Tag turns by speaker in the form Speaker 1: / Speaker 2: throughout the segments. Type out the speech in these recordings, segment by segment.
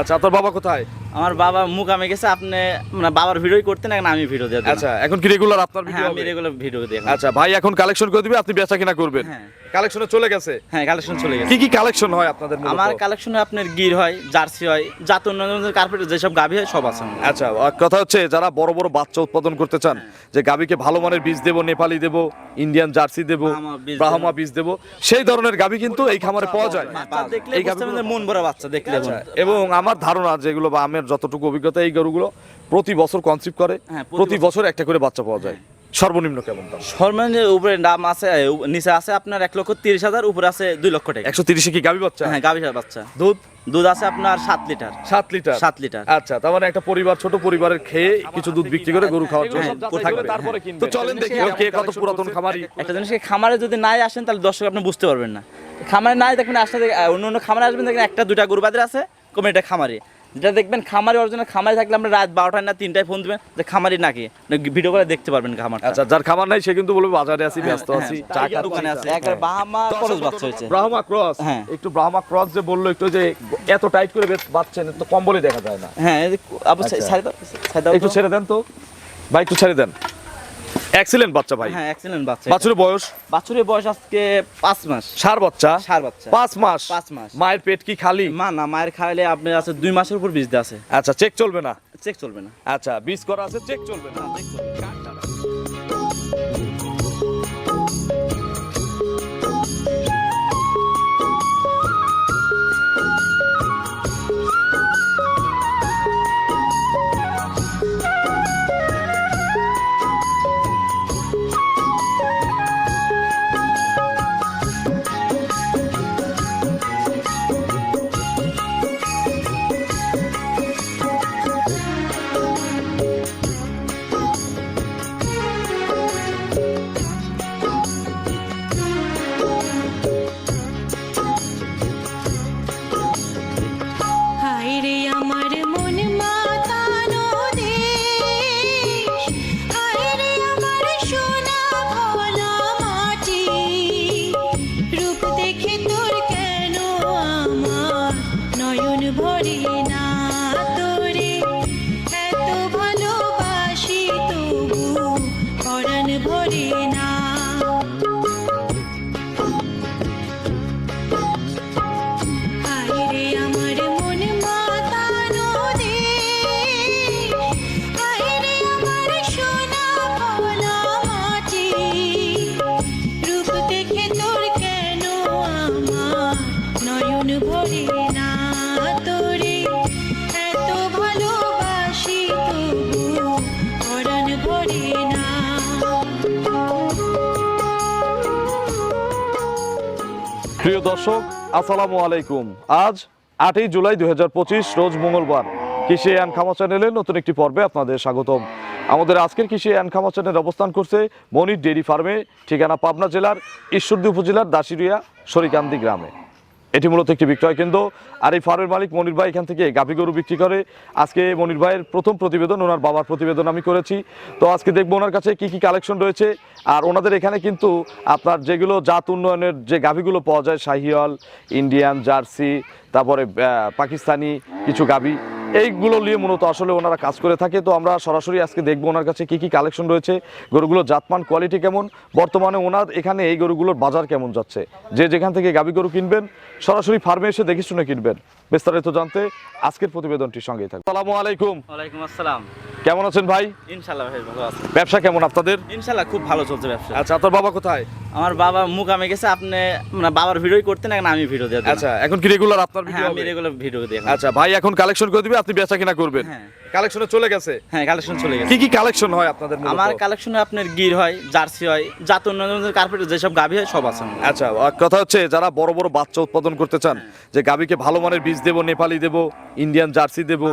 Speaker 1: আচ্ছা তোর বাবা কোথায়?
Speaker 2: আমার বাবা মুখ আমি গেছে আপনি মানে বাবার ভিডিও করতেন এখন আমি ভিডিও দিলাম।
Speaker 1: আচ্ছা এখন কি রেগুলার আপনার ভিডিও
Speaker 2: হ্যাঁ আমি রেগুলার ভিডিও দিই
Speaker 1: আচ্ছা ভাই এখন কালেকশন করে দিবে আপনি বেচা কিনা করবেন।
Speaker 2: হ্যাঁ।
Speaker 1: কালেকশনে চলে গেছে?
Speaker 2: হ্যাঁ কালেকশন চলে গেছে।
Speaker 1: কি কি কালেকশন হয় আপনাদের?
Speaker 2: আমার কালেকশনে আপনার গির হয় জার্সি হয় জাত উন্নয়ন কার্পেট যেসব গাভি হয় সব আছে
Speaker 1: আচ্ছা কথা হচ্ছে যারা বড় বড় বাচ্চা উৎপাদন করতে চান
Speaker 2: হ্যাঁ।
Speaker 1: যে গাবিকে ভালো মানের বীজ দেবো নেপালি দেবো ইন্ডিয়ান জার্সি দেবো
Speaker 2: ব্রাহ্মা বীজ
Speaker 1: দেবো। সেই ধরনের গাবি কিন্তু এই খামারে পাওয়া যায়। এই
Speaker 2: যে মন ভরা বাচ্চা দেখলে
Speaker 1: আচ্ছা, এবং আমার ধারণা যেগুলো বা আমের যতটুকু অভিজ্ঞতা এই গরুগুলো প্রতি বছর কনসিভ করে
Speaker 2: হ্যাঁ, প্রতি
Speaker 1: বছর। একটা করে বাচ্চা পাওয়া যায়। সর্বনিম্ন কেমন দাম?
Speaker 2: সর্বনিম্ন উপরে দাম আছে নিচে আছে আপনার এক লক্ষ তিরিশ হাজার উপরে আছে দুই লক্ষ টাকা।
Speaker 1: একশো তিরিশে কি গাবি বাচ্চা?
Speaker 2: হ্যাঁ গাভি বাচ্চা।
Speaker 1: দুধ?
Speaker 2: দুধ আছে আপনার সাত লিটার।
Speaker 1: সাত লিটার?
Speaker 2: সাত লিটার।
Speaker 1: আচ্ছা তার মানে একটা পরিবার ছোট পরিবারের খেয়ে কিছু দুধ বিক্রি করে গরু খাওয়ার জন্য
Speaker 2: হ্যাঁ,
Speaker 1: থাকবে।
Speaker 2: তারপরে
Speaker 1: তো চলেন দেখি কে কত পুরাতন খামারি।
Speaker 2: একটা জিনিস খামারে যদি নাই আসেন তাহলে দর্শক আপনি বুঝতে পারবেন না। খামারে নাই দেখবেন আসলে অন্য অন্য খামারে আসবেন দেখবেন একটা দুটা গরু বাদের আছে কমে এটা খামারি। যেটা দেখবেন খামারি অরিজিনাল খামারি থাকলে আমরা রাত বারোটায় না তিনটায় ফোন দেবেন যে খামারি নাকি? ভিডিও করে দেখতে পারবেন খামার
Speaker 1: আচ্ছা যার খামার নাই সে কিন্তু বলবে বাজারে আছি ব্যস্ত আছি চা
Speaker 2: চা দোকানে আছে একটা বাহামা খরচ বাচ্চা হয়েছে।
Speaker 1: ব্রাহ্মা ক্রস
Speaker 2: হ্যাঁ।
Speaker 1: একটু ব্রাহ্মা ক্রস যে বলল একটু যে এত টাইট করে বেশ বাচ্চেন তো কম্বলে দেখা যায় না।
Speaker 2: হ্যাঁ আবার
Speaker 1: আচ্ছা। একটু ছেড়ে দেন তো। ভাই একটু ছেড়ে দেন। এক্সিলেন্ট বাচ্চা ভাই।
Speaker 2: হ্যাঁ এক্সেলেন্ট বাচ্চা
Speaker 1: বাছুরের বয়স?
Speaker 2: বাছুরের বয়স আজকে পাঁচ মাস।
Speaker 1: সার বাচ্চা?
Speaker 2: সার বাচ্চা।
Speaker 1: পাঁচ মাস?
Speaker 2: পাঁচ মাস।
Speaker 1: মায়ের পেট কি খালি?
Speaker 2: মা না মায়ের খাইলে আপনি আছে দুই মাসের উপর বীজ দেওয়া আছে।
Speaker 1: আচ্ছা চেক চলবে না?
Speaker 2: চেক চলবে না।
Speaker 1: আচ্ছা বীজ করা আছে চেক চলবে না?
Speaker 2: চেক চলবে।
Speaker 3: হায়
Speaker 1: প্রিয় দর্শক, আসসালামু আলাইকুম। আজ আটই জুলাই দু হাজার পঁচিশ, রোজ মঙ্গলবার। কৃষি অ্যান্ড খামা চ্যানেলের নতুন একটি পর্বে আপনাদের স্বাগতম। আমাদের আজকের কৃষি অ্যান্ড খামা চ্যানেল অবস্থান করছে মনির ডেরি ফার্মে, ঠিকানা পাবনা জেলার ঈশ্বরদী উপজেলার দাসিরিয়া, শরিকান্দি গ্রামে। এটি মূলত একটি বিক্রয় কেন্দ্র। আর এই ফার্মের মালিক মনির ভাই এখান থেকে গাভী গরু বিক্রি করে। আজকে মনির ভাইয়ের প্রথম প্রতিবেদন, ওনার বাবার প্রতিবেদন আমি করেছি। তো আজকে দেখব ওনার কাছে কি কি কালেকশন রয়েছে। আর ওনাদের এখানে কিন্তু আপনার যেগুলো জাত উন্নয়নের যে গাভীগুলো পাওয়া যায়, শাহিওয়াল, ইন্ডিয়ান, জার্সি, তারপরে পাকিস্তানি কিছু গাভী। এইগুলো নিয়ে মূলত আসলে ওনারা কাজ করে থাকে। তো আমরা সরাসরি আজকে দেখব ওনার কাছে কি কি কালেকশন রয়েছে, গরুগুলোর জাতমান কোয়ালিটি কেমন? বর্তমানে ওনার এখানে এই গরুগুলোর বাজার কেমন যাচ্ছে? যে যেখান থেকে গাবি গরু কিনবেন, সরাসরি ফার্মে এসে দেখে শুনে কিনবেন। বিস্তারিত জানতে আজকের প্রতিবেদনটির সঙ্গেই থাকবে আসসালামু আলাইকুম।
Speaker 2: ওয়ালাইকুম আসসালাম।
Speaker 1: কেমন আছেন ভাই?
Speaker 2: ইনশাল্লাহ ভাই ভালো আছে।
Speaker 1: ব্যবসা কেমন আপনাদের?
Speaker 2: ইনশাল্লাহ খুব ভালো চলছে ব্যবসা।
Speaker 1: আচ্ছা তোর বাবা কোথায়?
Speaker 2: আমার বাবা মুখ আমি গেছে আপনি মানে বাবার ভিডিও করতেন এখন আমি ভিডিও দিয়ে
Speaker 1: আচ্ছা এখন কি রেগুলার আপনার
Speaker 2: হ্যাঁ
Speaker 1: ভিডিও
Speaker 2: আমি রেগুলার ভিডিও দিই
Speaker 1: আচ্ছা ভাই এখন কালেকশন করে দিবে আপনি বেচা কিনা করবেন।
Speaker 2: হ্যাঁ।
Speaker 1: কালেকশনে চলে গেছে?
Speaker 2: হ্যাঁ কালেকশন চলে গেছে।
Speaker 1: কি কি কালেকশন হয় আপনাদের
Speaker 2: আমার কালেকশনে আপনার গির হয় জার্সি হয় জাত উন্নয়ন কার্পেট যেসব গাভি হয় সব আছে
Speaker 1: আচ্ছা কথা হচ্ছে যারা বড় বড় বাচ্চা উৎপাদন করতে চান যে গাবিকে ভালো মানের বীজ দেবো নেপালি দেবো ইন্ডিয়ান জার্সি দেবো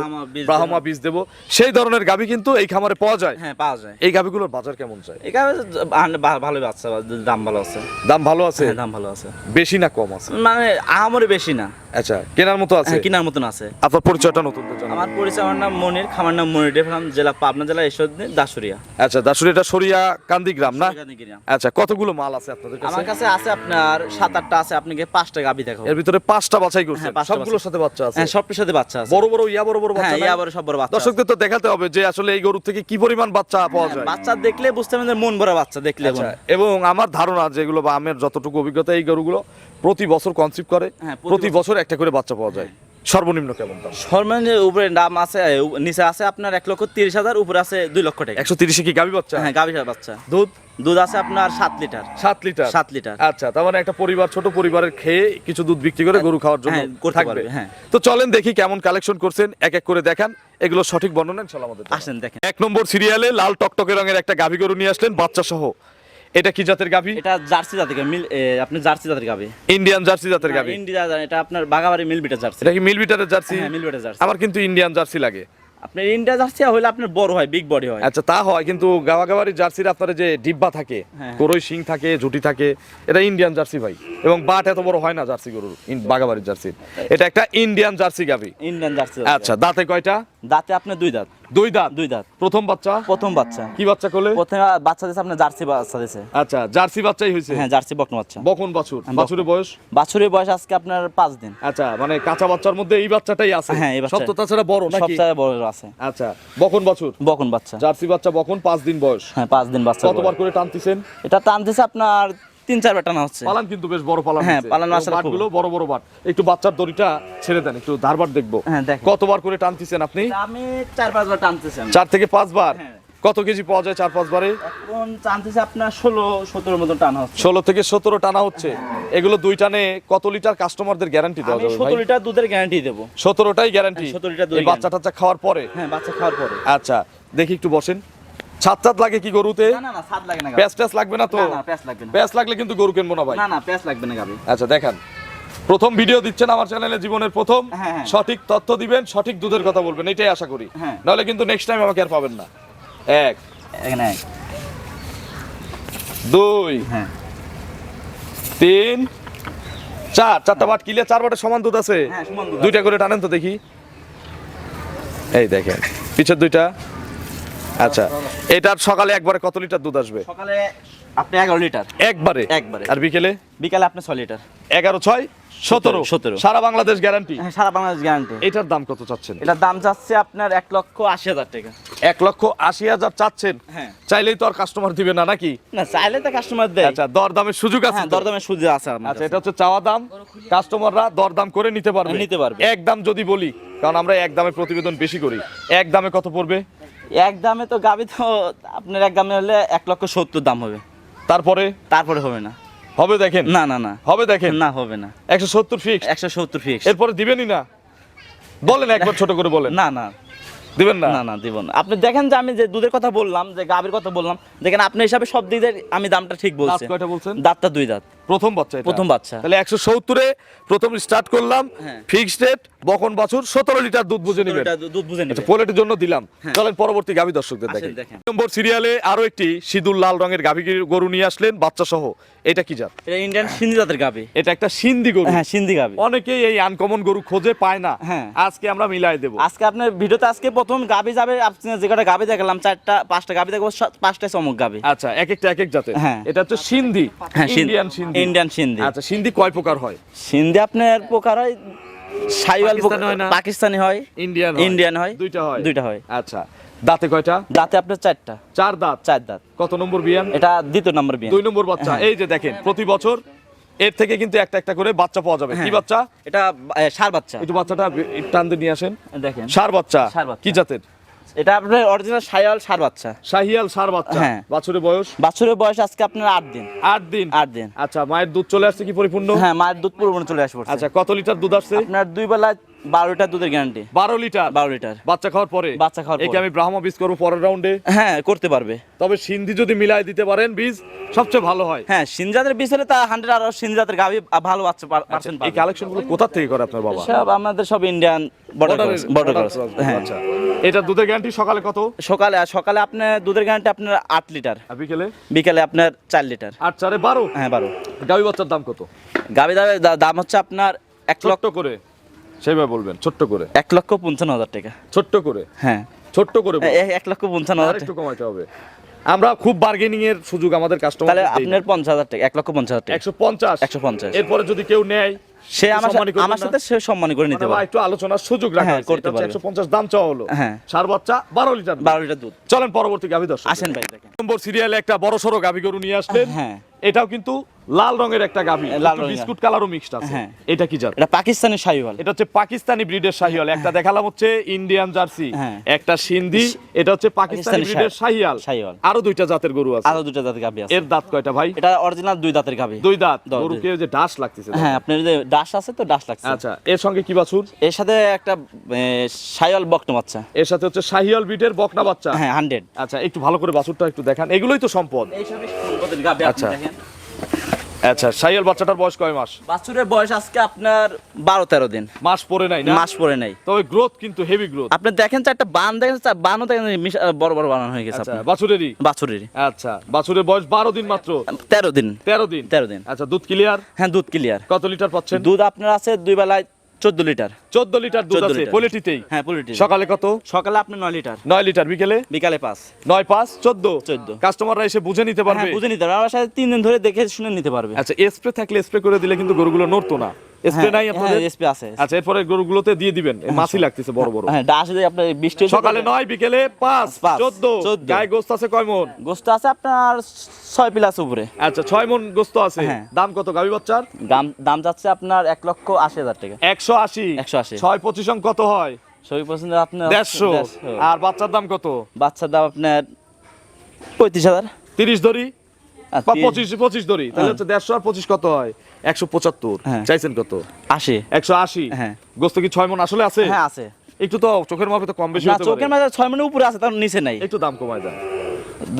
Speaker 2: ব্রাহ্মা বীজ
Speaker 1: দেবো। সেই ধরনের গাবি কিন্তু এই খামারে পাওয়া যায়।
Speaker 2: হ্যাঁ পাওয়া যায়।
Speaker 1: এই গাবিগুলোর বাজার কেমন চাই
Speaker 2: এই গাভি ভালো বাচ্চা দাম ভালো আছে।
Speaker 1: দাম ভালো আছে?
Speaker 2: হ্যাঁ, দাম ভালো আছে।
Speaker 1: বেশি না কম আছে?
Speaker 2: মানে আহামরি বেশি না।
Speaker 1: আচ্ছা কেনার মতো আছে?
Speaker 2: হ্যাঁ কেনার মতন আছে।
Speaker 1: আপনার পরিচয়টা জন্য
Speaker 2: আমার পরিচয় আমার নাম মনির খামার নাম মনির জেলা পাবনা জেলা ঈশ্বরদী দাসুরিয়া
Speaker 1: আচ্ছা দাসুরি এটা সরিয়া কান্দি গ্রাম না আচ্ছা কতগুলো মাল আছে আপনাদের
Speaker 2: আমার
Speaker 1: কাছে
Speaker 2: কাছে আছে আপনার সাত আটটা আছে আপনাকে পাঁচটা গাবি দেখাবো
Speaker 1: এর ভিতরে পাঁচটা বাছাই করছেন?
Speaker 2: হ্যাঁ,
Speaker 1: সবগুলোর সাথে বাচ্চা আছে?
Speaker 2: হ্যাঁ সাথে বাচ্চা আছে।
Speaker 1: বড় বড় ইয়া বড় বড় বাচ্চা
Speaker 2: হ্যাঁ ইয়া বড় সব বড় বাচ্চা
Speaker 1: দর্শকদের তো দেখাতে হবে যে আসলে এই গরু থেকে কি পরিমাণ বাচ্চা পাওয়া যায়।
Speaker 2: বাচ্চা দেখলে বুঝতে পারবেন যে মন ভরা বাচ্চা দেখলে
Speaker 1: আচ্ছা, এবং আমার ধারণা যেগুলো বা আমের যতটুকু অভিজ্ঞতা এই গরুগুলো প্রতি বছর কনসিভ করে
Speaker 2: প্রতি
Speaker 1: বছর একটা করে বাচ্চা পাওয়া যায়। সর্বনিম্ন কেমন দাম?
Speaker 2: সর্বনিম্ন উপরে দাম আছে নিচে আছে আপনার এক লক্ষ তিরিশ হাজার উপরে আছে দুই লক্ষ টাকা।
Speaker 1: একশো তিরিশে কি গাভী বাচ্চা?
Speaker 2: হ্যাঁ গাভি বাচ্চা।
Speaker 1: দুধ?
Speaker 2: দুধ আছে আপনার সাত লিটার।
Speaker 1: সাত লিটার?
Speaker 2: সাত লিটার।
Speaker 1: আচ্ছা তার মানে একটা পরিবার ছোট পরিবারের খেয়ে কিছু দুধ বিক্রি করে গরু খাওয়ার জন্য
Speaker 2: হ্যাঁ,
Speaker 1: থাকবে।
Speaker 2: হ্যাঁ।
Speaker 1: তো চলেন দেখি কেমন কালেকশন করছেন এক এক করে দেখান। এগুলো সঠিক বর্ণনা ইনশাআল্লাহ আমাদের
Speaker 2: আসেন দেখেন।
Speaker 1: এক নম্বর সিরিয়ালে লাল টকটকে রঙের একটা গাভী গরু নিয়ে আসলেন বাচ্চা সহ এটা কি জাতের গাভী?
Speaker 2: এটা জার্সি জাতের গাভি, মিল আপনি জার্সি জাতের গাবি
Speaker 1: ইন্ডিয়ান জার্সি জাতের গাভী?
Speaker 2: ইন্ডিয়া এটা আপনার বাগাবাড়ি মিল বিটার জার্সি।
Speaker 1: এটা কি মিলবিটারের জার্সি?
Speaker 2: হ্যাঁ মিল বিটার জার্সি।
Speaker 1: আমার কিন্তু ইন্ডিয়ান জার্সি লাগে।
Speaker 2: আপনার ইন্ডিয়া জার্সি হলে আপনার বড় হয় বিগ বডি হয়।
Speaker 1: আচ্ছা তা হয় কিন্তু গাওয়া গাওয়ারি জার্সির আপনার যে ডিব্বা থাকে
Speaker 2: হ্যাঁ।
Speaker 1: করই শিং থাকে ঝুটি থাকে এটা ইন্ডিয়ান জার্সি ভাই। এবং বাট এত বড় হয় না জার্সি গরুর বাগাবাড়ির জার্সির। এটা একটা ইন্ডিয়ান জার্সি গাভী।
Speaker 2: ইন্ডিয়ান জার্সি
Speaker 1: আচ্ছা দাঁতে কয়টা?
Speaker 2: দাঁতে আপনার দুই দাঁত।
Speaker 1: দুই দাঁত?
Speaker 2: দুই দাঁত।
Speaker 1: প্রথম বাচ্চা?
Speaker 2: প্রথম বাচ্চা।
Speaker 1: কি বাচ্চা কোলে
Speaker 2: প্রথমে বাচ্চা দিয়েছে আপনার জার্সি বাচ্চা দিয়েছে
Speaker 1: আচ্ছা জার্সি বাচ্চাই হয়েছে?
Speaker 2: হ্যাঁ জার্সি বকন বাচ্চা।
Speaker 1: বকন বাছুর। বাছুরের বয়স?
Speaker 2: বাছুরের বয়স আজকে আপনার পাঁচ দিন।
Speaker 1: আচ্ছা মানে কাঁচা বাচ্চার মধ্যে এই বাচ্চাটাই আছে।
Speaker 2: হ্যাঁ, এই বাচ্চা।
Speaker 1: সব তো তাছাড়া বড় নাকি?
Speaker 2: সবচেয়ে বড় আছে।
Speaker 1: আচ্ছা বকন বাছুর?
Speaker 2: বকন বাচ্চা।
Speaker 1: জার্সি বাচ্চা বকন পাঁচ দিন বয়স।
Speaker 2: হ্যাঁ পাঁচ দিন বাচ্চা
Speaker 1: কতবার করে টানতেছেন?
Speaker 2: এটা টানতেছে আপনার তিন চারবার টানা হচ্ছে।
Speaker 1: পালান কিন্তু বেশ বড় পালান
Speaker 2: হ্যাঁ, পালান আসলে
Speaker 1: বাটগুলো বড় বড় বাট একটু বাচ্চার দড়িটা ছেড়ে দেন একটু ধারবার দেখব।
Speaker 2: হ্যাঁ, দেখেন।
Speaker 1: কতবার করে টানতেছেন আপনি?
Speaker 2: আমি চার পাঁচবার টানতেছি আমি।
Speaker 1: চার থেকে পাঁচবার
Speaker 2: হ্যাঁ।
Speaker 1: কত কেজি পাওয়া যায় চার পাঁচবারে
Speaker 2: এখন টানতেছি আপনার ষোলো সতেরোর মতো টানা হচ্ছে।
Speaker 1: ষোলো থেকে সতেরো টানা হচ্ছে। এগুলো দুই টানে কত লিটার কাস্টমারদের গ্যারান্টি দেওয়া যাবে ভাই?
Speaker 2: সতেরো লিটার দুধের গ্যারান্টি দেবো।
Speaker 1: সতেরোটাই গ্যারান্টি
Speaker 2: হ্যাঁ, 17 লিটার
Speaker 1: বাচ্চা টাচ্চা খাওয়ার পরে?
Speaker 2: হ্যাঁ বাচ্চা খাওয়ার পরে।
Speaker 1: আচ্ছা দেখি একটু বসেন। ছাদ ছাদ লাগে কি গরুতে? লাগবে না তো?
Speaker 2: প্যাঁচ
Speaker 1: লাগলে কিন্তু গরু কিনবো না ভাই।
Speaker 2: না না প্যাঁচ লাগবে না
Speaker 1: আচ্ছা দেখান। প্রথম ভিডিও দিচ্ছেন আমার চ্যানেলে জীবনের প্রথম।
Speaker 2: হ্যাঁ, হ্যাঁ।
Speaker 1: সঠিক তথ্য দিবেন সঠিক দুধের কথা বলবেন এটাই আশা করি।
Speaker 2: হ্যাঁ।
Speaker 1: নাহলে কিন্তু নেক্সট টাইম আমাকে আর পাবেন না। এক। দুই। তিন। চার। চারটা বাট কিলে চার বাটের সমান দুধ আছে।
Speaker 2: সমান দুধ আছে।
Speaker 1: দুইটা করে টানেন তো দেখি। এই দেখেন পিছের দুইটা। আচ্ছা এটার সকালে একবারে কত লিটার দুধ আসবে?
Speaker 2: সকালে আপনি এগারো লিটার।
Speaker 1: একবারে?
Speaker 2: একবারে।
Speaker 1: আর বিকেলে?
Speaker 2: বিকেলে আপনি ছয় লিটার।
Speaker 1: এগারো ছয় সতেরো?
Speaker 2: সতেরো।
Speaker 1: সারা বাংলাদেশ গ্যারান্টি
Speaker 2: হ্যাঁ সারা বাংলাদেশ গ্যারান্টি
Speaker 1: এটার দাম কত চাচ্ছেন?
Speaker 2: এটার দাম যাচ্ছে আপনার এক লক্ষ আশি হাজার টাকা।
Speaker 1: এক লক্ষ আশি হাজার চাচ্ছেন?
Speaker 2: হ্যাঁ।
Speaker 1: চাইলেই তো আর কাস্টমার দিবে না নাকি?
Speaker 2: না চাইলে তো কাস্টমার দেয়।
Speaker 1: আচ্ছা দর দামের সুযোগ আছে
Speaker 2: হ্যাঁ? দরদামের সুযোগ আছে
Speaker 1: আচ্ছা এটা হচ্ছে চাওয়া দাম। কাস্টমাররা দর দাম করে নিতে পারবে।
Speaker 2: নিতে পারবে।
Speaker 1: এক দাম যদি বলি কারণ আমরা এক দামে প্রতিবেদন বেশি করি এক দামে কত পড়বে?
Speaker 2: এক দামে তো গাবি তো আপনার এক দামে হলে এক লক্ষ সত্তর দাম হবে।
Speaker 1: তারপরে?
Speaker 2: তারপরে হবে না।
Speaker 1: হবে দেখেন?
Speaker 2: না না না।
Speaker 1: হবে দেখেন?
Speaker 2: না হবে না।
Speaker 1: একশো সত্তর ফিক্স
Speaker 2: একশো সত্তর ফিক্স
Speaker 1: এরপরে দিবেনই না? বলেন একবার ছোট করে বলেন।
Speaker 2: না না।
Speaker 1: দিবেন না?
Speaker 2: না না দিব না। আপনি দেখেন যে আমি যে দুধের কথা বললাম যে গাবির কথা বললাম দেখেন আপনি হিসাবে সব দিক দিয়ে আমি দামটা ঠিক বলছি।
Speaker 1: কয়টা বলছেন?
Speaker 2: দাঁতটা দুই দাঁত।
Speaker 1: প্রথম বাচ্চা
Speaker 2: প্রথম বাচ্চা।
Speaker 1: তাহলে একশো সত্তরে প্রথম স্টার্ট করলাম
Speaker 2: হ্যাঁ।
Speaker 1: ফিক্সড রেট বকন বাছুর সতেরো লিটার দুধ বুঝে নেবেন।
Speaker 2: দুধ বুঝে
Speaker 1: আচ্ছা পোলেটের জন্য দিলাম। চলেন পরবর্তী গাভী দর্শকদের দেখেন। নম্বর সিরিয়ালে আরও একটি সিঁদুর লাল রঙের গাভী গরু নিয়ে আসলেন বাচ্চা সহ এটা কি জাত?
Speaker 2: এটা ইন্ডিয়ান সিন্ধি জাতের গাবি
Speaker 1: এটা একটা সিন্ধি গরু।
Speaker 2: হ্যাঁ সিন্ধি গাবি
Speaker 1: অনেকেই এই আনকমন গরু খোঁজে পায় না।
Speaker 2: হ্যাঁ।
Speaker 1: আজকে আমরা মিলাই দেব।
Speaker 2: আজকে আপনার ভিডিওতে আজকে প্রথম গাবি যাবে আপনি যে কটা গাবি দেখালাম চারটা পাঁচটা গাভী দেখব পাঁচটা চমক গাভী।
Speaker 1: আচ্ছা এক একটা এক এক জাতের।
Speaker 2: হ্যাঁ।
Speaker 1: এটা হচ্ছে সিন্ধি
Speaker 2: হ্যাঁ
Speaker 1: ইন্ডিয়ান সিন্ধি।
Speaker 2: ইন্ডিয়ান সিন্ধি।
Speaker 1: আচ্ছা সিন্ধি কয় প্রকার হয়?
Speaker 2: সিন্ধি আপনার প্রকার হয় সাইওয়াল
Speaker 1: পাকিস্তানি হয় না?
Speaker 2: পাকিস্তানি হয়
Speaker 1: ইন্ডিয়ান
Speaker 2: ইন্ডিয়ান হয়
Speaker 1: দুইটা হয়?
Speaker 2: দুইটা হয়।
Speaker 1: আচ্ছা দাঁতে কয়টা?
Speaker 2: দাঁতে আপনার চারটা।
Speaker 1: চার দাঁত?
Speaker 2: চার দাঁত।
Speaker 1: কত নম্বর বিয়ান?
Speaker 2: এটা দ্বিতীয় নম্বর বিয়ে
Speaker 1: দুই নম্বর বাচ্চা। এই যে দেখেন প্রতি বছর এর থেকে কিন্তু একটা একটা করে বাচ্চা পাওয়া যাবে। কি
Speaker 2: হ্যাঁ।
Speaker 1: বাচ্চা?
Speaker 2: এটা সার বাচ্চা।
Speaker 1: একটু বাচ্চাটা টান দিয়ে নিয়ে আসেন।
Speaker 2: দেখেন।
Speaker 1: সার বাচ্চা। কি জাতের?
Speaker 2: এটা আপনার অরিজিনাল শাহিয়াল সার বাচ্চা।
Speaker 1: শাহিয়াল সার বাচ্চা।
Speaker 2: হ্যাঁ।
Speaker 1: বাছুরের বয়স?
Speaker 2: বাছুরের বয়স আজকে আপনার আট দিন।
Speaker 1: আট দিন?
Speaker 2: আট দিন।
Speaker 1: আচ্ছা মায়ের দুধ চলে আসছে কি পরিপূর্ণ?
Speaker 2: হ্যাঁ মায়ের দুধ পরিপূর্ণ চলে আসবে
Speaker 1: আচ্ছা কত লিটার দুধ আসছে?
Speaker 2: আপনার দুই বেলা বারো লিটার দুধের গ্যারান্টি
Speaker 1: বারো লিটার?
Speaker 2: বারো লিটার।
Speaker 1: বাচ্চা খাওয়ার পরে?
Speaker 2: বাচ্চা খাওয়ার পরে।
Speaker 1: আমি ব্রাহ্মা বীজ করব পরের রাউন্ডে
Speaker 2: হ্যাঁ করতে পারবে।
Speaker 1: তবে সিন্ধি যদি মিলাই দিতে পারেন বীজ সবচেয়ে ভালো হয়।
Speaker 2: হ্যাঁ সিনজাতের বিষ হলে তা হান্ড্রেড আর সিনজাতের গাভি ভালো বাচ্চা
Speaker 1: আচ্ছা,
Speaker 2: পার্সেন্ট
Speaker 1: এই কালেকশনগুলো কোথা থেকে করে আপনার বাবা?
Speaker 2: সব আমাদের সব ইন্ডিয়ান বর্ডার বর্ডার হ্যাঁ।
Speaker 1: আচ্ছা এটা দুধের গ্যারান্টি সকালে কত?
Speaker 2: সকালে আর সকালে আপনার দুধের গ্যারান্টি আপনার আট লিটার।
Speaker 1: আর বিকেলে?
Speaker 2: বিকালে আপনার চার লিটার।
Speaker 1: আট চারে বারো?
Speaker 2: হ্যাঁ বারো।
Speaker 1: গাভী বাচ্চার দাম কত?
Speaker 2: গাভি দামে দাম হচ্ছে আপনার এক লক্ষ
Speaker 1: করে? সেইভাবে বলবেন ছোট্ট করে?
Speaker 2: এক লক্ষ পঞ্চান্ন হাজার টাকা।
Speaker 1: ছোট্ট করে?
Speaker 2: হ্যাঁ।
Speaker 1: ছোট্ট করে
Speaker 2: এক লক্ষ পঞ্চান্ন হাজার
Speaker 1: একটু
Speaker 2: কমাতে
Speaker 1: কমাইতে হবে। আমরা খুব বার্গেনিং এর সুযোগ আমাদের কাস্টমার
Speaker 2: তাহলে আপনার পঞ্চাশ হাজার টাকা এক লক্ষ পঞ্চাশ হাজার টাকা।
Speaker 1: একশো পঞ্চাশ।
Speaker 2: একশো পঞ্চাশ।
Speaker 1: এরপরে যদি কেউ নেয়
Speaker 2: সে আমার সাথে সে সম্মানী করে নিতে
Speaker 1: মানে
Speaker 2: পারে।
Speaker 1: একটু আলোচনার সুযোগ রাখা
Speaker 2: হ্যাঁ, করতে।
Speaker 1: একশো পঞ্চাশ দাম চাওয়া হলো।
Speaker 2: হ্যাঁ।
Speaker 1: সার বাচ্চা বারো লিটার দুধ।
Speaker 2: বারো লিটার দুধ।
Speaker 1: চলেন পরবর্তী গাভী দর্শক
Speaker 2: আসেন ভাই দেখেন।
Speaker 1: নম্বর সিরিয়ালে একটা বড় সড়ো গাভী গরু নিয়ে আসলেন।
Speaker 2: হ্যাঁ।
Speaker 1: এটাও কিন্তু লাল রঙের একটা গাভী।
Speaker 2: লাল
Speaker 1: বিস্কুট কালারও মিক্সড আছে।
Speaker 2: হ্যাঁ।
Speaker 1: এটা কি জাত?
Speaker 2: এটা পাকিস্তানি শাহিওয়াল।
Speaker 1: এটা হচ্ছে পাকিস্তানি ব্রিডের শাহিয়াল একটা দেখালাম হচ্ছে ইন্ডিয়ান জার্সি
Speaker 2: হ্যাঁ।
Speaker 1: একটা সিন্ধি। এটা হচ্ছে পাকিস্তানি ব্রিডের শাহিয়াল
Speaker 2: শাহিওয়াল।
Speaker 1: আরও দুইটা জাতের গরু আছে।
Speaker 2: আরও দুইটা জাতের গাভি আছে।
Speaker 1: এর দাঁত কয়টা ভাই?
Speaker 2: এটা অরিজিনাল দুই দাঁতের গাভি।
Speaker 1: দুই দাঁত। গরুকে যে ডাস লাগতেছে
Speaker 2: হ্যাঁ আপনার যে ডাস আছে তো ডাস লাগছে।
Speaker 1: আচ্ছা এর সঙ্গে কি বাছুর?
Speaker 2: এর সাথে একটা শাহিওয়াল বকনা বাচ্চা।
Speaker 1: এর সাথে হচ্ছে শাহিয়াল বিটের বকনা বাচ্চা?
Speaker 2: হ্যাঁ হান্ড্রেড
Speaker 1: আচ্ছা একটু ভালো করে বাছুরটা একটু দেখান। এগুলোই তো সম্পদ। আচ্ছা। আচ্ছা সাইয়াল বাচ্চাটার বয়স কয় মাস?
Speaker 2: বাছুরের বয়স আজকে আপনার বারো তেরো দিন।
Speaker 1: মাস পরে নাই না?
Speaker 2: মাস পরে নাই।
Speaker 1: তবে গ্রোথ কিন্তু হেভি গ্রোথ
Speaker 2: আপনি দেখেন চারটা বান দেখেন চা- বানও দেখেন মিশ- বড় বড় বানানো হয়ে গেছে
Speaker 1: আচ্ছা
Speaker 2: আপনার।
Speaker 1: বাছুরেরই?
Speaker 2: বাছুরের
Speaker 1: আচ্ছা বাছুরের বয়স বারো দিন মাত্র?
Speaker 2: তেরো দিন।
Speaker 1: তেরো দিন?
Speaker 2: তেরো দিন।
Speaker 1: আচ্ছা দুধ ক্লিয়ার
Speaker 2: হ্যাঁ দুধ ক্লিয়ার
Speaker 1: কত লিটার পাচ্ছেন?
Speaker 2: দুধ আপনার আছে দুই বেলায় চোদ্দ লিটার।
Speaker 1: চোদ্দ লিটার দুধ আছে পলিটিতেই?
Speaker 2: হ্যাঁ পলিটি
Speaker 1: সকালে কত?
Speaker 2: সকালে আপনি নয় লিটার।
Speaker 1: নয় লিটার বিকেলে?
Speaker 2: বিকালে পাঁচ।
Speaker 1: নয় পাঁচ চোদ্দ?
Speaker 2: 14
Speaker 1: কাস্টমাররা এসে বুঝে নিতে
Speaker 2: হ্যাঁ বুঝে নিতে পারবে। আমার সাথে তিন দিন ধরে দেখে শুনে নিতে পারবে।
Speaker 1: আচ্ছা স্প্রে থাকলে স্প্রে করে দিলে কিন্তু গরুগুলো নড়তো না। স্প্রে নাই আপনাদের?
Speaker 2: আছে
Speaker 1: আচ্ছা এরপরে গরুগুলোতে দিয়ে দিবেন। মাছি লাগতেছে বড় বড়।
Speaker 2: হ্যাঁ আপনার বৃষ্টি হয়েছে
Speaker 1: সকালে নয় বিকেলে পাঁচ
Speaker 2: পাঁচ,
Speaker 1: চোদ্দ।
Speaker 2: 14
Speaker 1: গায়ে গোস্ত আছে কয় মন?
Speaker 2: গোস্ত আছে আপনার ছয় প্লাস উপরে।
Speaker 1: আচ্ছা ছয় মন গোস্ত আছে।
Speaker 2: হ্যাঁ।
Speaker 1: দাম কত গাভী বাচ্চার?
Speaker 2: দাম দাম যাচ্ছে আপনার এক লক্ষ আশি হাজার টাকা।
Speaker 1: একশো আশি।
Speaker 2: 180
Speaker 1: ছয় পঁচিশ অঙ্ক কত হয়?
Speaker 2: আপনার
Speaker 1: দেড়শো। আর বাচ্চার দাম কত?
Speaker 2: বাচ্চার দাম আপনার পঁয়ত্রিশ হাজার।
Speaker 1: তিরিশ ধরি
Speaker 2: আর
Speaker 1: বা পঁচিশ পঁচিশ ধরি তাহলে
Speaker 2: হ্যাঁ।
Speaker 1: হচ্ছে দেড়শো আর পঁচিশ কত হয়? একশো পঁচাত্তর।
Speaker 2: হ্যাঁ।
Speaker 1: চাইছেন কত?
Speaker 2: আশি।
Speaker 1: একশো আশি?
Speaker 2: হ্যাঁ।
Speaker 1: গোস্ত কি ছয় মন আসলে আছে?
Speaker 2: হ্যাঁ আছে।
Speaker 1: একটু তো চোখের মাপে তো কম বেশি
Speaker 2: চোখের মাঝে ছয় মানে উপরে আছে তার নিচে নাই।
Speaker 1: একটু দাম কমায়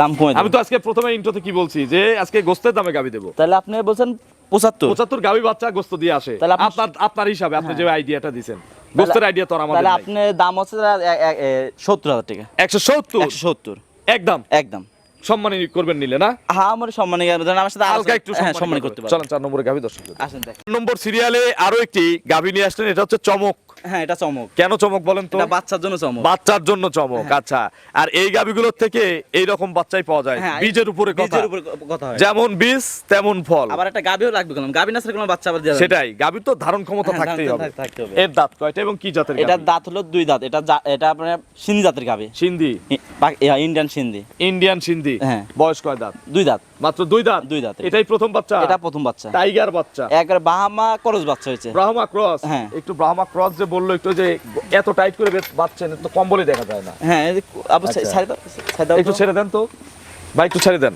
Speaker 2: দাম কমে
Speaker 1: আমি তো আজকে প্রথমে ইন্ট্রোতে কি বলছি যে আজকে গোস্তের দামে গাবি দেবো।
Speaker 2: তাহলে আপনি বলছেন পঁচাত্তর।
Speaker 1: পঁচাত্তর গাবি বাচ্চা গোস্ত দিয়ে আসে।
Speaker 2: তাহলে
Speaker 1: আপনার আপনার হিসাবে আপনি যে আইডিয়াটা দিছেন। গোস্তের আইডিয়া তো আর আমাদের
Speaker 2: তাহলে। আপনি দাম হচ্ছে সত্তর হাজার টাকা।
Speaker 1: একশো সত্তর?
Speaker 2: একশো সত্তর।
Speaker 1: একদম।
Speaker 2: একদম।
Speaker 1: সম্মানী করবেন নিলে না?
Speaker 2: হ্যাঁ আমার সম্মানী আমার সাথে
Speaker 1: হালকা একটু
Speaker 2: হ্যাঁ
Speaker 1: সম্মানী।
Speaker 2: করতে পারবেন।
Speaker 1: চলেন চার নম্বরে গাভি দর্শক
Speaker 2: আসেন
Speaker 1: নম্বর সিরিয়ালে আরও একটি গাভী নিয়ে আসলেন এটা হচ্ছে চমক।
Speaker 2: হ্যাঁ এটা চমক।
Speaker 1: কেন চমক বলেন তো?
Speaker 2: এটা বাচ্চার জন্য চমক।
Speaker 1: বাচ্চার জন্য চমক আচ্ছা। আর এই গাভিগুলোর থেকে এই রকম বাচ্চাই পাওয়া যায়।
Speaker 2: হ্যাঁ,
Speaker 1: বীজের উপরে কথা।
Speaker 2: বীজের উপরে কথা হয়।
Speaker 1: যেমন বীজ তেমন ফল।
Speaker 2: আবার একটা গাবিও লাগবে কোনো। গাবি না কোনো বাচ্চা আবার দেওয়া
Speaker 1: সেটাই গাভির তো ধারণ ক্ষমতা
Speaker 2: হ্যাঁ,
Speaker 1: থাকতেই হবে। এর দাঁত কয়টা এবং কি জাতের গাভী?
Speaker 2: দাঁত হলো দুই দাঁত। এটা এটা আপনার সিন্ধি জাতের গাবি
Speaker 1: সিন্ধি।
Speaker 2: ইন্ডিয়ান সিন্ধি।
Speaker 1: ইন্ডিয়ান সিন্ধি।
Speaker 2: হ্যাঁ।
Speaker 1: বয়স কয় দাঁত?
Speaker 2: দুই দাঁত।
Speaker 1: মাত্র দুই দাঁত?
Speaker 2: দুই দাঁত।
Speaker 1: এটাই প্রথম বাচ্চা?
Speaker 2: এটা প্রথম বাচ্চা।
Speaker 1: টাইগার বাচ্চা?
Speaker 2: একবার বাহামা করজ বাচ্চা হয়েছে।
Speaker 1: ব্রাহ্মা ক্রস?
Speaker 2: হ্যাঁ।
Speaker 1: একটু ব্রাহ্মা ক্রস যে বলল একটু যে এত টাইট করে বাচ্চেন তো দেখা যায় না।
Speaker 2: হ্যাঁ
Speaker 1: আচ্ছা। একটু ছেড়ে দেন তো। ভাই একটু ছেড়ে দেন।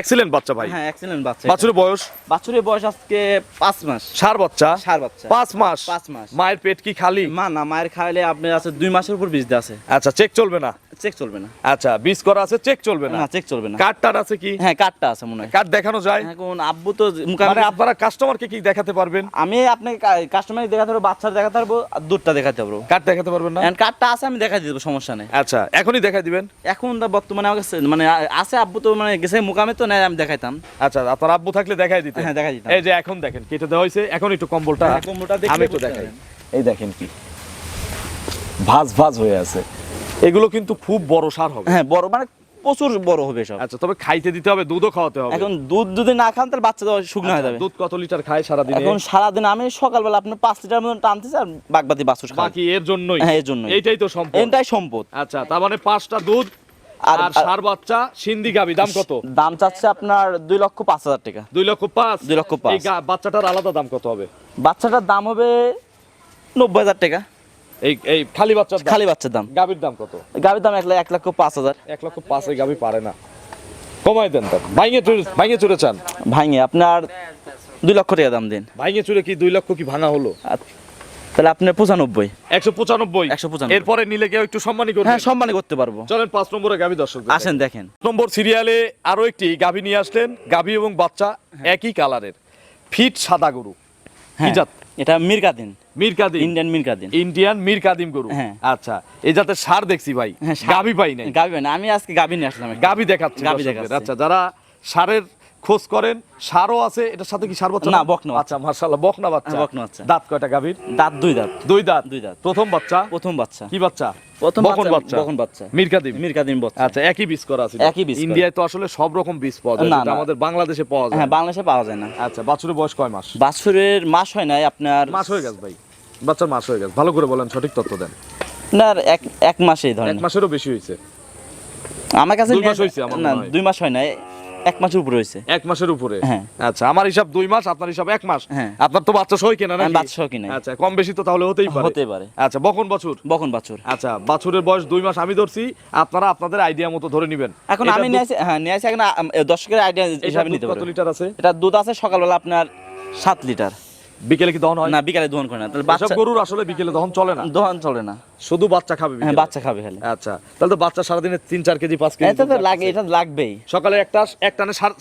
Speaker 1: এক্সিলেন্ট বাচ্চা ভাই।
Speaker 2: হ্যাঁ এক্সেলেন্ট বাচ্চা
Speaker 1: বাছুরের বয়স?
Speaker 2: বাছুরের বয়স আজকে পাঁচ মাস।
Speaker 1: সার বাচ্চা?
Speaker 2: সার বাচ্চা।
Speaker 1: পাঁচ মাস?
Speaker 2: পাঁচ মাস।
Speaker 1: মায়ের পেট কি খালি?
Speaker 2: মা না মায়ের খাইলে আপনি আছে দুই মাসের উপর বীজ আছে।
Speaker 1: আচ্ছা চেক চলবে না।
Speaker 2: চেক চলবে না।
Speaker 1: আচ্ছা বীজ করা আছে চেক চলবে না।
Speaker 2: চেক চলবে না।
Speaker 1: কার্ডটার আছে কি?
Speaker 2: হ্যাঁ কার্ডটা আছে মনে হয়।
Speaker 1: কার্ড দেখানো যায়?
Speaker 2: এখন আব্বু তো
Speaker 1: মানে আপনারা কাস্টমারকে কি দেখাতে পারবেন?
Speaker 2: আমি আপনাকে কাস্টমার দেখাতে পারব বাচ্চার দেখাতে পারব আর দুধটা দেখাতে পারব।
Speaker 1: কার্ড দেখাতে পারবেন না?
Speaker 2: কার্ডটা আছে আমি দেখাই দেবো সমস্যা নেই।
Speaker 1: আচ্ছা এখনই দেখাই দিবেন?
Speaker 2: এখন বর্তমানে আমার কাছে মানে আছে আব্বু তো মানে গেছে মুকামে তো নেই আমি দেখাইতাম।
Speaker 1: আচ্ছা আপনার আব্বু থাকলে দেখাই দিতে
Speaker 2: হ্যাঁ, দেখাই দিতাম।
Speaker 1: এই যে এখন দেখেন কেটে দেওয়া হয়েছে এখন একটু কম্বলটা
Speaker 2: হ্যাঁ, কম্বলটা দেখলে
Speaker 1: আমি একটু দেখাই। এই দেখেন কি। ভাজ ভাজ হয়ে আছে। এগুলো কিন্তু খুব বড় সার হবে।
Speaker 2: হ্যাঁ বড় মানে প্রচুর বড় হবে সব
Speaker 1: আচ্ছা তবে খাইতে দিতে হবে দুধও খাওয়াতে হবে।
Speaker 2: এখন দুধ যদি না খান তাহলে বাচ্চা শুকনো হয়ে
Speaker 1: আচ্ছা,
Speaker 2: যাবে।
Speaker 1: দুধ কত লিটার খায় সারাদিনে?
Speaker 2: এখন সারাদিন আমি সকালবেলা আপনার পাঁচ লিটার মতন টানতেছি আর বাগবাতি বাছুর খাই।
Speaker 1: বাকি এর জন্যই?
Speaker 2: হ্যাঁ, এর জন্যই।
Speaker 1: এইটাই তো সম্পদ।
Speaker 2: এটাই সম্পদ।
Speaker 1: আচ্ছা তার মানে পাঁচটা দুধ
Speaker 2: আর-
Speaker 1: সার বাচ্চা সিন্ধি গাবি দাম কত?
Speaker 2: দাম চাচ্ছে আপনার দুই লক্ষ পাঁচ হাজার টাকা।
Speaker 1: দুই লক্ষ পাঁচ?
Speaker 2: দুই লক্ষ পাঁচ।
Speaker 1: এই বাচ্চাটার আলাদা দাম কত হবে?
Speaker 2: বাচ্চাটার দাম হবে নব্বই হাজার টাকা।
Speaker 1: এই এই খালি বাচ্চার
Speaker 2: খালি বাচ্চার দাম।
Speaker 1: গাবির দাম কত?
Speaker 2: গাড়ির দাম এক লাখ এক লক্ষ পাঁচ হাজার।
Speaker 1: এক লক্ষ পাঁচ এই গাবি পারে না। কমাই দেন তার। ভাইঙে চুরে ভাইঙে চুরে চান।
Speaker 2: ভাঙে আপনার দুই লক্ষ টাকা দাম দিন।
Speaker 1: ভাইঙে চুরে কি দুই লক্ষ কি ভাঙা হলো?
Speaker 2: তাহলে আপনার পঁচানব্বই।
Speaker 1: একশো পঁচানব্বই?
Speaker 2: 195
Speaker 1: এরপরে নিলে কেউ একটু সম্মানই করবে?
Speaker 2: হ্যাঁ সম্মানই করতে পারব।
Speaker 1: চলেন পাঁচ নম্বরে গাভী দর্শক
Speaker 2: আসেন দেখেন।
Speaker 1: নম্বর সিরিয়ালে আরও একটি গাভী নিয়ে আসলেন। গাভী এবং বাচ্চা একই কালারের ফিট সাদা গরু। কি
Speaker 2: হ্যাঁ।
Speaker 1: জাত
Speaker 2: এটা মিরকাদিন। ইন্ডিয়ান
Speaker 1: গরু।
Speaker 2: হ্যাঁ।
Speaker 1: আচ্ছা এই জাতের সার দেখছি ভাই।
Speaker 2: হ্যাঁ
Speaker 1: পাই নাই।
Speaker 2: গাবি না আমি আজকে গাবি নিয়ে আসলাম
Speaker 1: দেখাচ্ছি
Speaker 2: দেখাচ্ছি।
Speaker 1: আচ্ছা যারা সারের খোঁজ করেন সারও আছে এটার সাথে কি সার বাচ্চা
Speaker 2: না, বকনা
Speaker 1: আচ্ছা মাশাআল্লাহ বকনা বাচ্চা।
Speaker 2: হ্যাঁ, বকনা বাচ্চা।
Speaker 1: দাঁত কয়টা গাভীর?
Speaker 2: দাঁত দুই দাঁত।
Speaker 1: দুই দাঁত?
Speaker 2: দুই দাঁত।
Speaker 1: প্রথম বাচ্চা?
Speaker 2: প্রথম বাচ্চা।
Speaker 1: কি বাচ্চা?
Speaker 2: প্রথম
Speaker 1: বকন বাচ্চা
Speaker 2: বকন বাচ্চা।
Speaker 1: মিরকাদিম।
Speaker 2: মিরকাদিম বাচ্চা।
Speaker 1: আচ্ছা একই বীজ করা আছে।
Speaker 2: একই বীজ
Speaker 1: ইন্ডিয়ায় তো আসলে সব রকম বীজ পাওয়া যায়
Speaker 2: না,
Speaker 1: আমাদের বাংলাদেশে পাওয়া যায়।
Speaker 2: হ্যাঁ বাংলাদেশে পাওয়া যায় না।
Speaker 1: আচ্ছা বাছুরের বয়স কয় মাস?
Speaker 2: বাছুরের মাস হয় নাই আপনার
Speaker 1: মাস হয়ে গেছে ভাই। বাচ্চার মাস হয়ে গেছে। ভালো করে বলেন সঠিক তথ্য দেন।
Speaker 2: আপনার এক এক মাসেই ধরেন।
Speaker 1: এক মাসেরও বেশি হয়েছে।
Speaker 2: আমার কাছে
Speaker 1: দুই মাস হয়েছে আমার
Speaker 2: না দুই মাস হয় নাই। এক মাসের উপরে হয়েছে।
Speaker 1: এক মাসের উপরে?
Speaker 2: হ্যাঁ।
Speaker 1: আচ্ছা আমার হিসাব দুই মাস আপনার হিসাব এক মাস।
Speaker 2: হ্যাঁ।
Speaker 1: আপনার তো বাচ্চা সহ কেনা না
Speaker 2: বাচ্চা সহ কিনা।
Speaker 1: আচ্ছা কম বেশি তো তাহলে হতেই পারে।
Speaker 2: হতে পারে।
Speaker 1: আচ্ছা বকন বছর?
Speaker 2: বকন বাছুর।
Speaker 1: আচ্ছা বাছুরের বয়স দুই মাস আমি ধরছি আপনারা আপনাদের আইডিয়া মতো ধরে নেবেন।
Speaker 2: এখন আমি নিয়ে আসি হ্যাঁ নিয়ে আসি এখন আম, দর্শকের আইডিয়া হিসাবে নিতে
Speaker 1: কত লিটার আছে?
Speaker 2: এটা দুধ আছে সকালবেলা আপনার সাত লিটার।
Speaker 1: বিকেলে কি দহন হয়?
Speaker 2: না বিকালে দোহন করে না। তাহলে বাচ্চা
Speaker 1: গরুর আসলে বিকেলে দহন চলে না?
Speaker 2: দোহন চলে না।
Speaker 1: শুধু বাচ্চা খাবে
Speaker 2: হ্যাঁ বাচ্চা খাবে খালি।
Speaker 1: আচ্ছা তাহলে তো বাচ্চা সারাদিনে তিন চার কেজি পাঁচ কেজি
Speaker 2: এটা তো লাগে এটা লাগবেই।
Speaker 1: সকালে একটা এক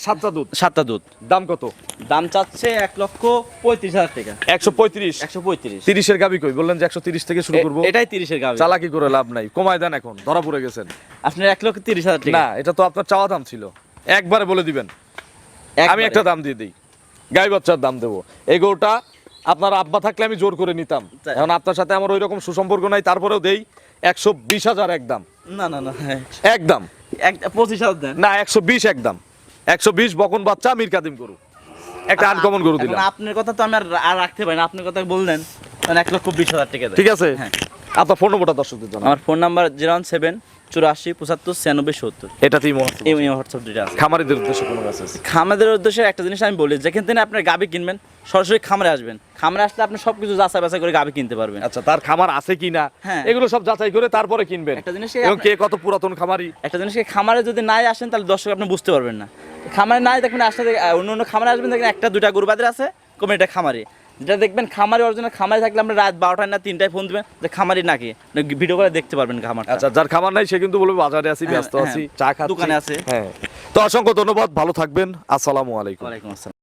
Speaker 1: সাতটা দুধ?
Speaker 2: সাতটা দুধ।
Speaker 1: দাম কত?
Speaker 2: দাম চাচ্ছে এক লক্ষ পঁয়ত্রিশ হাজার টাকা।
Speaker 1: একশো পঁয়ত্রিশ?
Speaker 2: একশো পঁয়ত্রিশ।
Speaker 1: তিরিশের গাবি কই? বললেন যে একশো তিরিশ থেকে শুরু করব।
Speaker 2: এটাই তিরিশের গাবে।
Speaker 1: চালাকি করে লাভ নাই। কমায় দেন এখন ধরা পড়ে গেছেন।
Speaker 2: আপনার এক লক্ষ তিরিশ হাজার টাকা।
Speaker 1: না এটা তো আপনার চাওয়া দাম ছিল। একবারে বলে দিবেন। আমি একটা দাম দিয়ে দিই। গাই বাচ্চার দাম দেবো। এই গরুটা আপনার আব্বা থাকলে আমি জোর করে নিতাম। এখন আপনার সাথে আমার ওই রকম সুসম্পর্ক নাই তারপরেও দেই একশো বিশ হাজার একদম।
Speaker 2: না না না হ্যাঁ।
Speaker 1: একদম।
Speaker 2: এক পঁচিশ হাজার
Speaker 1: না একশো বিশ একদম। একশো বিশ বকন বাচ্চা মির কাদিম গরু। একটা আনকমন গরু দিলাম।
Speaker 2: আপনার কথা তো আমি আর রাখতে পারি না। আপনার কথা বললেন মানে এক লক্ষ বিশ হাজার টাকা
Speaker 1: ঠিক আছে?
Speaker 2: হ্যাঁ।
Speaker 1: আপনার ফোন নম্বরটা দর্শকদের জানান
Speaker 2: আমার phone number zero one seven চুরাশি পঁচাত্তর ছিয়ানব্বই সত্তর।
Speaker 1: এটাতেই হচ্ছে।
Speaker 2: এই আছে।
Speaker 1: খামারিদের উদ্দেশ্যে কোনো মেসেজ
Speaker 2: খামারের উদ্দেশ্যে একটা জিনিস আমি বলি যেখান থেকে আপনার গাবি কিনবেন সরাসরি খামারে আসবেন। খামারে আসলে আপনি সব কিছু যাচাই বাছাই করে গাবি কিনতে পারবেন।
Speaker 1: আচ্ছা তার খামার আছে কি না?
Speaker 2: হ্যাঁ।
Speaker 1: এগুলো সব যাচাই করে তারপরে কিনবেন।
Speaker 2: একটা জিনিস
Speaker 1: কে কত পুরাতন খামারি?
Speaker 2: একটা জিনিস খামারে যদি নাই আসেন তাহলে দর্শক আপনি বুঝতে পারবেন না। খামারে নাই দেখবেন আসলে অন্য অন্য খামারে আসবেন দেখবেন একটা দুটা গরু বাজার আছে কমে এটা খামারি। যেটা দেখবেন খামারি অরিজিনাল খামারি থাকলে আমরা রাত বারোটায় না তিনটায় ফোন দেবেন যে খামারি নাকি? ভিডিও করে দেখতে পারবেন খামার
Speaker 1: আচ্ছা যার খামার নাই সে কিন্তু বলবে বাজারে আছি
Speaker 2: হ্যাঁ,
Speaker 1: ব্যস্ত
Speaker 2: হ্যাঁ,
Speaker 1: আছি চা খা
Speaker 2: দোকানে আছে।
Speaker 1: হ্যাঁ। তো অসংখ্য ধন্যবাদ ভালো থাকবেন আসসালামু আলাইকুম।
Speaker 2: ওয়ালাইকুম আসসালাম।